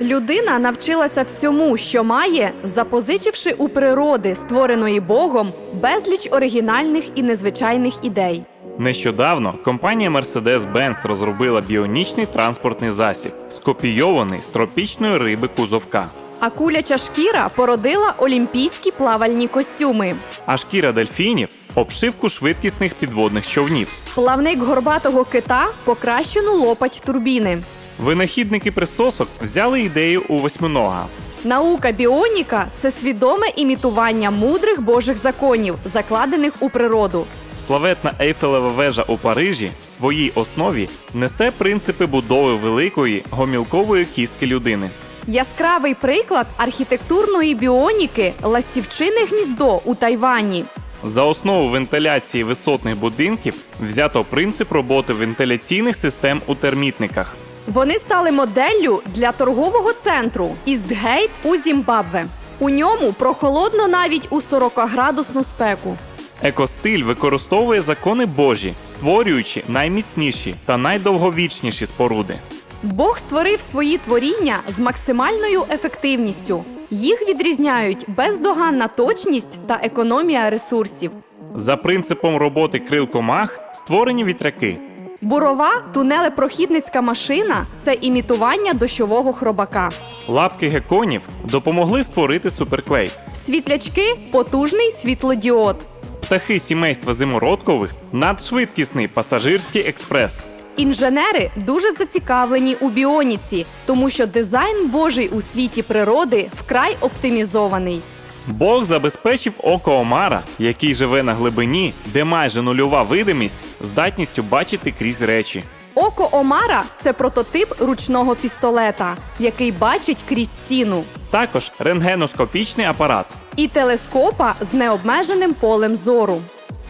Людина навчилася всьому, що має, запозичивши у природи, створеної Богом, безліч оригінальних і незвичайних ідей. Нещодавно компанія Mercedes-Benz розробила біонічний транспортний засіб, скопійований з тропічної риби кузовка. А куляча шкіра породила олімпійські плавальні костюми. А шкіра дельфінів обшивку швидкісних підводних човнів. Плавник горбатого кита покращену лопать турбіни. Винахідники присосок взяли ідею у восьминога. Наука біоніка це свідоме імітування мудрих божих законів, закладених у природу. Славетна Ейфелева вежа у Парижі в своїй основі несе принципи будови великої гомілкової кістки людини. Яскравий приклад архітектурної біоніки ластівчине гніздо у Тайвані. За основу вентиляції висотних будинків взято принцип роботи вентиляційних систем у термітниках. Вони стали моделлю для торгового центру Істгейт у Зімбабве. У ньому прохолодно навіть у 40-градусну спеку. Екостиль використовує закони Божі, створюючи найміцніші та найдовговічніші споруди. Бог створив свої творіння з максимальною ефективністю. Їх відрізняють бездоганна точність та економія ресурсів. За принципом роботи крил комах створені вітряки. Бурова тунелепрохідницька машина це імітування дощового хробака. Лапки геконів допомогли створити суперклей. Світлячки потужний світлодіод. Птахи сімейства зимородкових надшвидкісний пасажирський експрес. Інженери дуже зацікавлені у біоніці, тому що дизайн Божий у світі природи вкрай оптимізований. Бог забезпечив око Омара, який живе на глибині, де майже нульова видимість, здатністю бачити крізь речі. Око Омара це прототип ручного пістолета, який бачить крізь стіну, Також рентгеноскопічний апарат. і телескопа з необмеженим полем зору.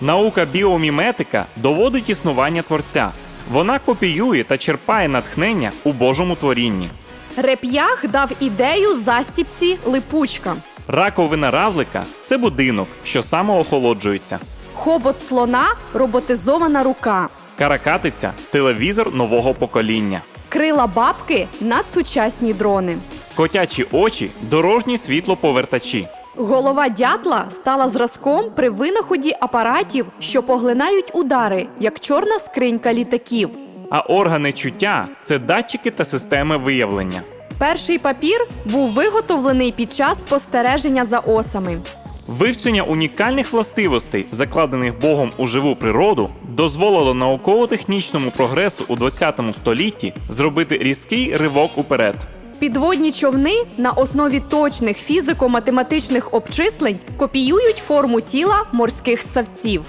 Наука біоміметика доводить існування творця. Вона копіює та черпає натхнення у Божому творінні. Реп'ях дав ідею застіпці липучка. Раковина равлика це будинок, що самоохолоджується. Хобот слона роботизована рука. Каракатиця телевізор нового покоління. Крила бабки надсучасні дрони. Котячі очі дорожні світлоповертачі. Голова дятла стала зразком при винаході апаратів, що поглинають удари, як чорна скринька літаків. А органи чуття це датчики та системи виявлення. Перший папір був виготовлений під час спостереження за осами. Вивчення унікальних властивостей, закладених Богом у живу природу, дозволило науково-технічному прогресу у 20 столітті зробити різкий ривок уперед. Підводні човни на основі точних фізико-математичних обчислень копіюють форму тіла морських ссавців.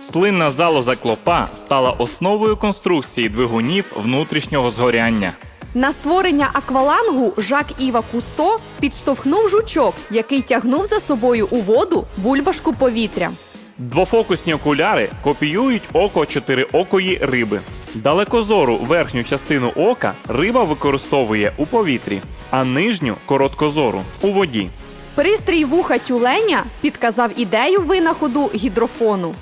Слинна залоза клопа стала основою конструкції двигунів внутрішнього згоряння. На створення аквалангу Жак Іва Кусто підштовхнув жучок, який тягнув за собою у воду бульбашку повітря. Двофокусні окуляри копіюють око чотириокої риби. Далекозору верхню частину ока риба використовує у повітрі, а нижню короткозору у воді. Пристрій вуха тюленя підказав ідею винаходу гідрофону.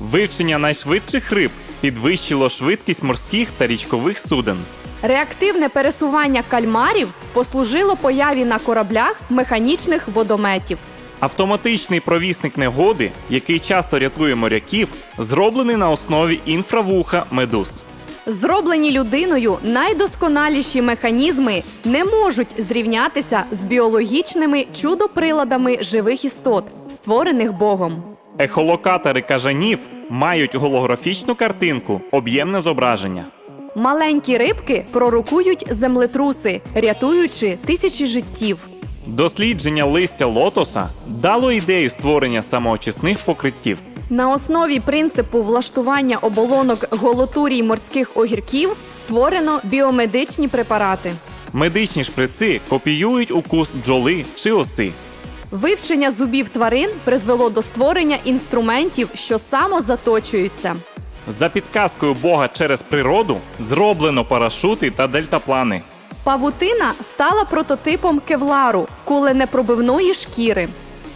Вивчення найшвидших риб підвищило швидкість морських та річкових суден. Реактивне пересування кальмарів послужило появі на кораблях механічних водометів. Автоматичний провісник негоди, який часто рятує моряків, зроблений на основі інфравуха медуз. Зроблені людиною найдосконаліші механізми не можуть зрівнятися з біологічними чудоприладами живих істот, створених Богом. Ехолокатори кажанів мають голографічну картинку, об'ємне зображення. Маленькі рибки пророкують землетруси, рятуючи тисячі життів. Дослідження листя лотоса дало ідею створення самоочисних покриттів. На основі принципу влаштування оболонок голотурій морських огірків створено біомедичні препарати. Медичні шприци копіюють укус бджоли чи оси. Вивчення зубів тварин призвело до створення інструментів, що самозаточуються. За підказкою Бога через природу зроблено парашути та дельтаплани. Павутина стала прототипом кевлару, куленепробивної шкіри.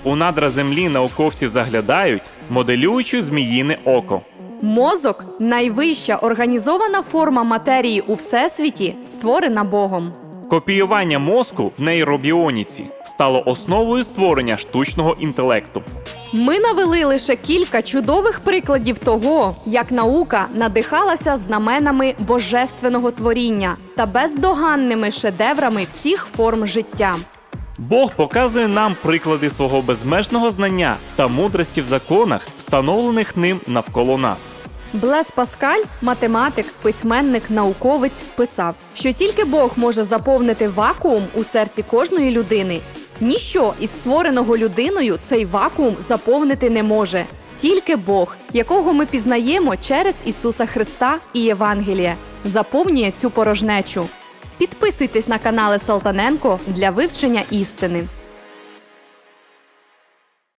У надра землі науковці заглядають, моделюючи зміїне око. Мозок найвища організована форма матерії у всесвіті, створена Богом. Копіювання мозку в нейробіоніці стало основою створення штучного інтелекту. Ми навели лише кілька чудових прикладів того, як наука надихалася знаменами божественного творіння та бездоганними шедеврами всіх форм життя. Бог показує нам приклади свого безмежного знання та мудрості в законах, встановлених ним навколо нас. Блес Паскаль, математик, письменник, науковець, писав, що тільки Бог може заповнити вакуум у серці кожної людини. Ніщо із створеного людиною цей вакуум заповнити не може. Тільки Бог, якого ми пізнаємо через Ісуса Христа і Євангеліє, заповнює цю порожнечу. Підписуйтесь на канали Салтаненко для вивчення істини.